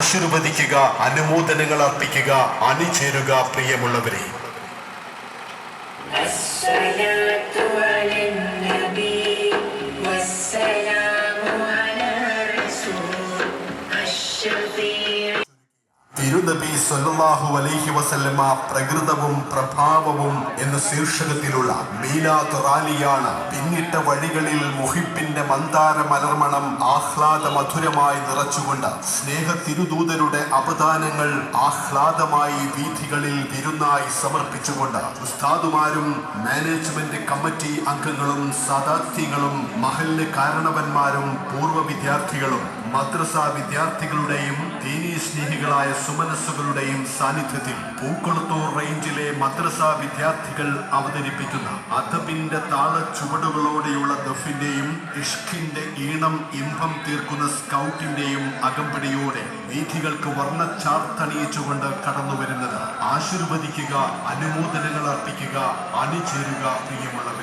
ആശീർവദിക്കുക അനുമോദനങ്ങൾ അർപ്പിക്കുക അണിചേരുക പ്രിയമുള്ളവരെ. തിരുനബി സല്ലല്ലാഹു അലൈഹി വസല്ലമ പ്രകൃതവും പ്രഭാവവും എന്ന ശീർഷകത്തിലുള്ള മീലാദ് റാലിയാണ് പിന്നിട്ട വഴികളിൽ മുഹിപ്പിന്റെ മന്ദാര മലർമണം ആഹ്ലാദ മധുരമായി നിറച്ചുകൊണ്ട് സ്നേഹ തിരുദൂതരുടെ അപദാനങ്ങൾ ആഹ്ലാദമായി വീഥികളിൽ വിരുന്നായി സമർപ്പിച്ചുകൊണ്ട് ഉസ്താദുമാരും മാനേജ്മെന്റ് കമ്മിറ്റി അംഗങ്ങളും സദാർത്ഥികളും മഹല്ല് കാരണവന്മാരും പൂർവ വിദ്യാർത്ഥികളും മദ്രസ വിദ്യാർത്ഥികളുടെയും ദീനീ സ്നേഹികളായ സുമനസ്സുകളുടെയും സാന്നിധ്യത്തിൽ പൂക്കൊളത്തൂർ റേഞ്ചിലെ മദ്രസ വിദ്യാർത്ഥികൾ അവതരിപ്പിക്കുന്ന അദബിന്റെ താള ചുവടുകളോടെയുള്ള ദഫിന്റെയും ഇഷ്കിന്റെ ഈണം ഇമ്പം തീർക്കുന്ന സ്കൗട്ടിന്റെയും അകമ്പടിയോടെ വീഥികൾക്ക് വർണച്ചാർത്തണിയിച്ചുകൊണ്ട് കടന്നു വരുന്നത് ആശീർവദിക്കുക അനുമോദനങ്ങൾ അർപ്പിക്കുക അണിചേരുക പ്രിയമുള്ളവരെ.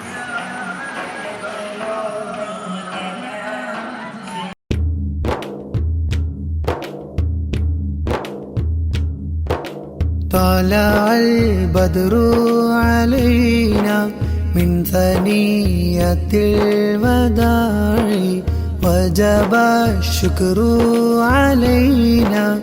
طلع البدر علينا من ثنية الوداع وجب الشكر علينا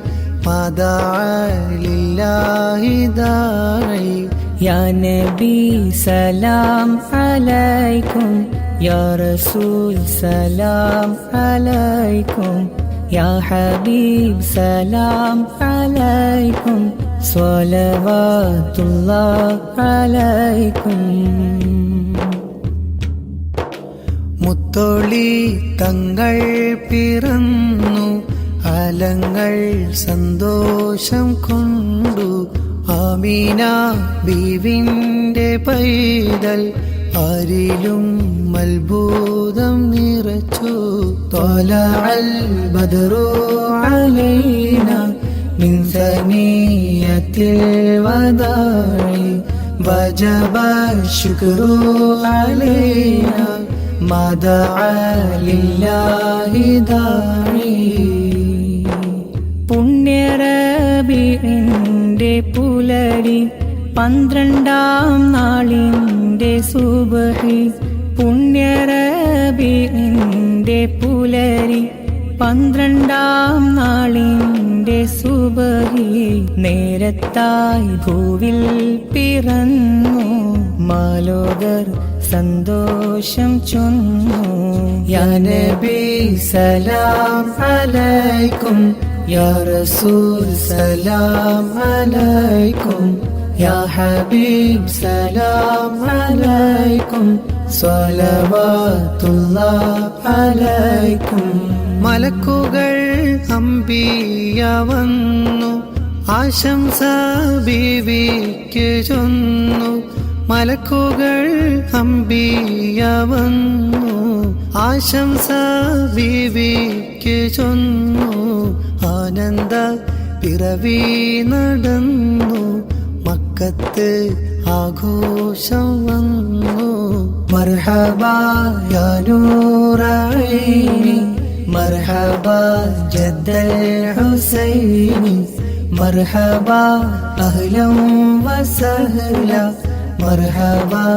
ما دعا لله داعي. يا نبي سلام عليكم يا رسول سلام عليكم يا حبيب سلام عليكم. സ്വലവാത്തുള്ള മുത്തോളി തങ്ങൾ പിറന്നു അലങ്ങൾ സന്തോഷം കൊണ്ടു. ആമീന ബീവിന്റെ പൈതൽ ആരിലും മൽഭൂതം നിറച്ചു. തോല അൽ അലൈന من ثنية الوداع وجب الشكر علينا ما دعا لله داعي പുണ്യറബിന്റെ പുലരി പന്ത്രണ്ടാം നാളിന്റെ സുബഹി പുണ്യറബിന്റെ പുലരി പന്ത്രണ്ടാം നാളിന്റെ സുബഹിയിൽ നേരത്തായി ഭൂവിൽ പിറന്നു. മാലോകർ സന്തോഷം ചൊന്നു. യാനബി സലാം അലൈക്കും യാ റസൂൽ സലാം അലൈക്കും യാ ഹബീബ് സലാം അലൈക്കും സ്വലവാത്തുള്ള അലൈക്കും. മലക്കുകൾ അമ്പിയ വന്നു ആശംസ ബീവിക്ക് ചൊന്നു മലക്കുകൾ അമ്പിയ വന്നു ആശംസ ബീവിക്ക് ചൊന്നു ആനന്ദ പിറവി നടന്നു മക്കത്ത് ആഘോഷം വന്നു. മർഹബായ നൂറൈനി مرحبا جد الحسين مرحبا أهلا وسهلا مرحبا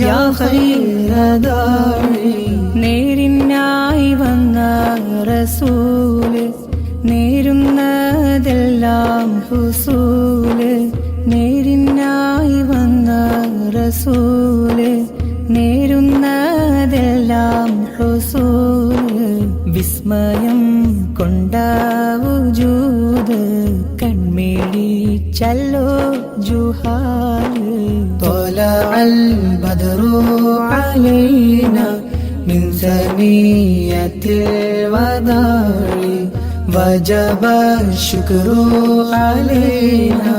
يا خير داعي നേരിനായി വന്ന റസൂല് നേരുന്നതെല്ലാം ഹുസൂല് നേരിനായി വന്ന റസൂല് വിസ്മയം കൊണ്ടാവൂജൂത് കൺമേടി ചല്ലോ ജുഹാല് طلع البدر علينا من ثنية الوداع وجب الشكر علينا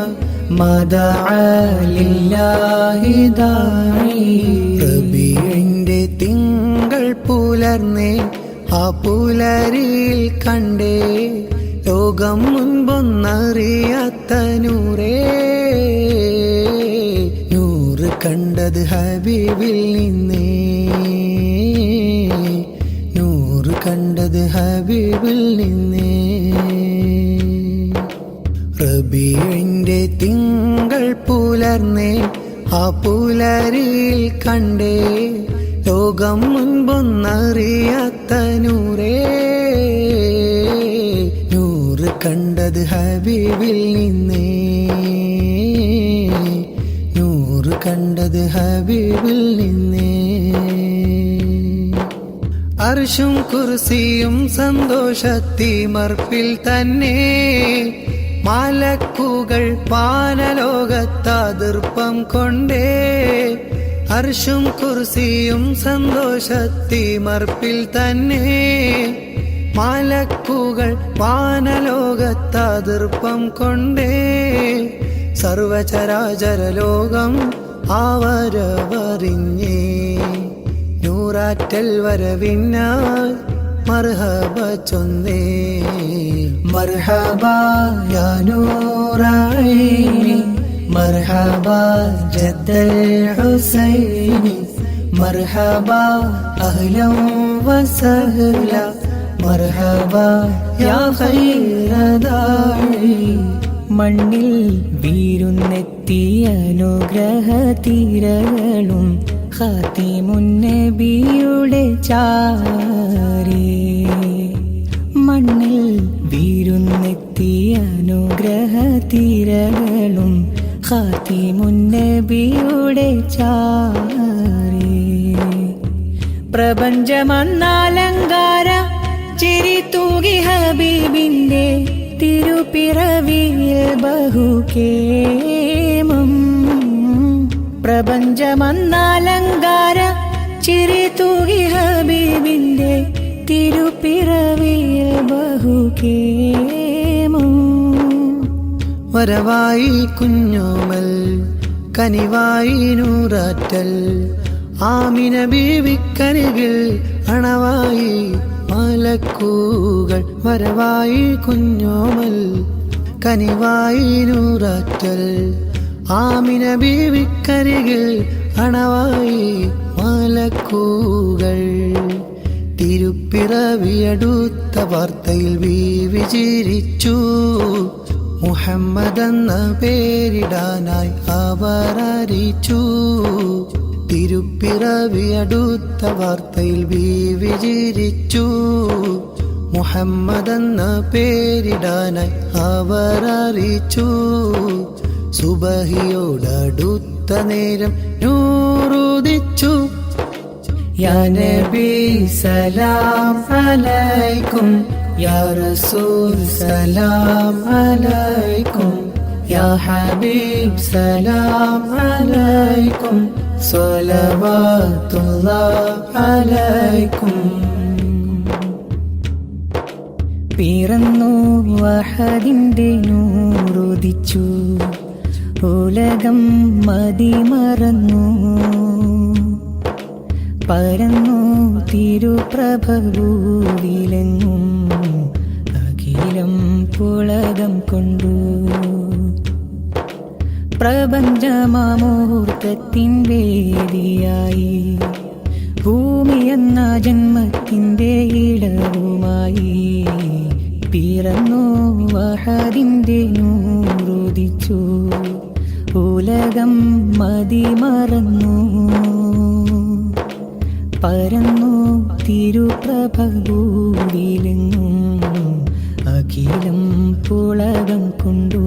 ما دعا لله داعي റബീഇന്റെ തിങ്കൾ പുലർന്നേ ആ പുലരിൽ കണ്ടേ ലോകം മുൻപൊന്നറിയാത്ത നൂറേ കണ്ടത് ഹബീബിൽ നിന്നേ. നൂറ് കണ്ടത് ഹബീബിൽ നിന്നേ. റബിയുടെ തിങ്കൾ പുലർന്നേ ആ പുലരിൽ കണ്ടേ. കണ്ടത് ഹബീബിൽ നിന്നേ. നൂറ് കണ്ടത് ഹബീബിൽ നിന്നേ. അർഷും കുർസിയും സന്തോഷത്തിമർപ്പിൽ തന്നെ. മാലക്കുകൾ പാനലോകത്താതിർപ്പം കൊണ്ടേ. അർഷും കുർസിയും സന്തോഷത്തിമർപ്പിൽ തന്നെ. മാലക്കുകൾ പാനലോകത്താതിർപ്പം കൊണ്ടേ സർവചരാചര ലോകം ആവരവറിഞ്ഞേ. നൂറാറ്റൽ വരവിന്നാൽ മർഹബ ചൊന്നേ. മർഹബ യാ മർഹബ ജദ്ദൽ ഹുസൈനി മർഹബ അഹ്ലം വസഹ്ല മർഹബ യാ ഖൈറദായി. മണ്ണിൽ വീരുന്നെത്തിയ അനുഗ്രഹ തീരകളും ഖാത്തിമുന്നബിയുടെ ചാരി. മണ്ണിൽ വീരുന്നെത്തിയ അനുഗ്രഹ തീരകളും ഖാത്തിമുന്നബിയുടെ ചാരി. പ്രപഞ്ചമന്നാലങ്കാര ബഹുകേമം. പ്രപഞ്ചമന്നാലങ്കാര ചിരി തൂകി ഹബീബിന്റെ തിരുപ്പിറവിയിൽ ബഹുകേമം. വരവായി കുഞ്ഞോമൽ കനിവായി നൂറാറ്റൽ ആമിന ബീവിക്കരികിൽ അണവായി മലക്കൂകൾ. വരവായി കുഞ്ഞോമൽ കനിവായി നൂറാറ്റൽ ആമിന ബീവിക്കരികിൽ അണവായി മലക്കൂകൾ. തിരുപ്പിറവിയടുത്ത വാർത്തയിൽ ബീവി ചിരിച്ചു. മുഹമ്മദ് എന്ന പേരിടാനായി അവർ അറിയിച്ചു തിരുപ്പിറവിയടുത്ത വാർത്തയിൽ ബീവി ചിരിച്ചു. മുഹമ്മദ് എന്ന പേരിടാനായി അവർ അറിയിച്ചു സുബഹിയോടടുത്ത നേരം നൂറുദിച്ചു. യാ നബി സലാം അലൈക്കും യാ റസൂൽ സലാം അലൈക്കും യാ ഹബീബ് സലാം അലൈക്കും അലൈക്കും. പിറന്നു വഹദിന്റെ നൂറുദിച്ചു. ഉലകം മതിമറന്നു പരന്നു തിരുപ്രഭഭൂവിലെങ്ങും അഖിലം പുളകം കൊണ്ടു. പ്രപഞ്ചമാമൂർത്തത്തിൻ വേദിയായി. ഭൂമി എന്ന ജന്മത്തിന്റെ ഇടവുമായി പിറന്നു വഹദിന്റെ നൂറുദിച്ചു. ഉലകം മതിമറന്നു. പരന്നു തിരുപ്രഭൂരിലെങ്ങും അഖിലം പുളകം കൊണ്ടു.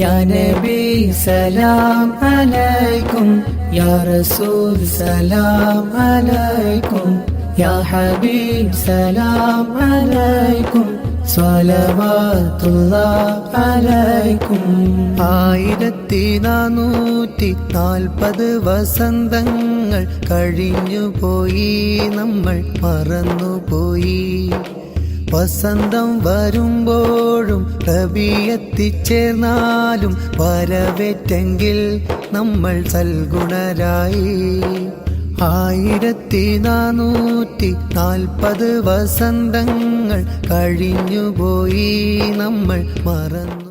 യാനബി സലാം അലൈക്കും. സലാം അലൈക്കും യാ ഹബീബ് സലാം അലൈക്കും സ്വലവാത്തുല്ലാഹ് അലൈക്കും ആയിരത്തി നാനൂറ്റി നാൽപ്പത് വസന്തങ്ങൾ കഴിഞ്ഞുപോയി നമ്മൾ മറന്നുപോയി. വസന്തം വരുമ്പോഴും റബി എത്തിച്ചേർന്നാലും വരവേറ്റെങ്കിൽ നമ്മൾ സൽഗുണരായി. ആയിരത്തി നാനൂറ്റി നാൽപ്പത് വസന്തങ്ങൾ കഴിഞ്ഞുപോയി നമ്മൾ മറന്നു.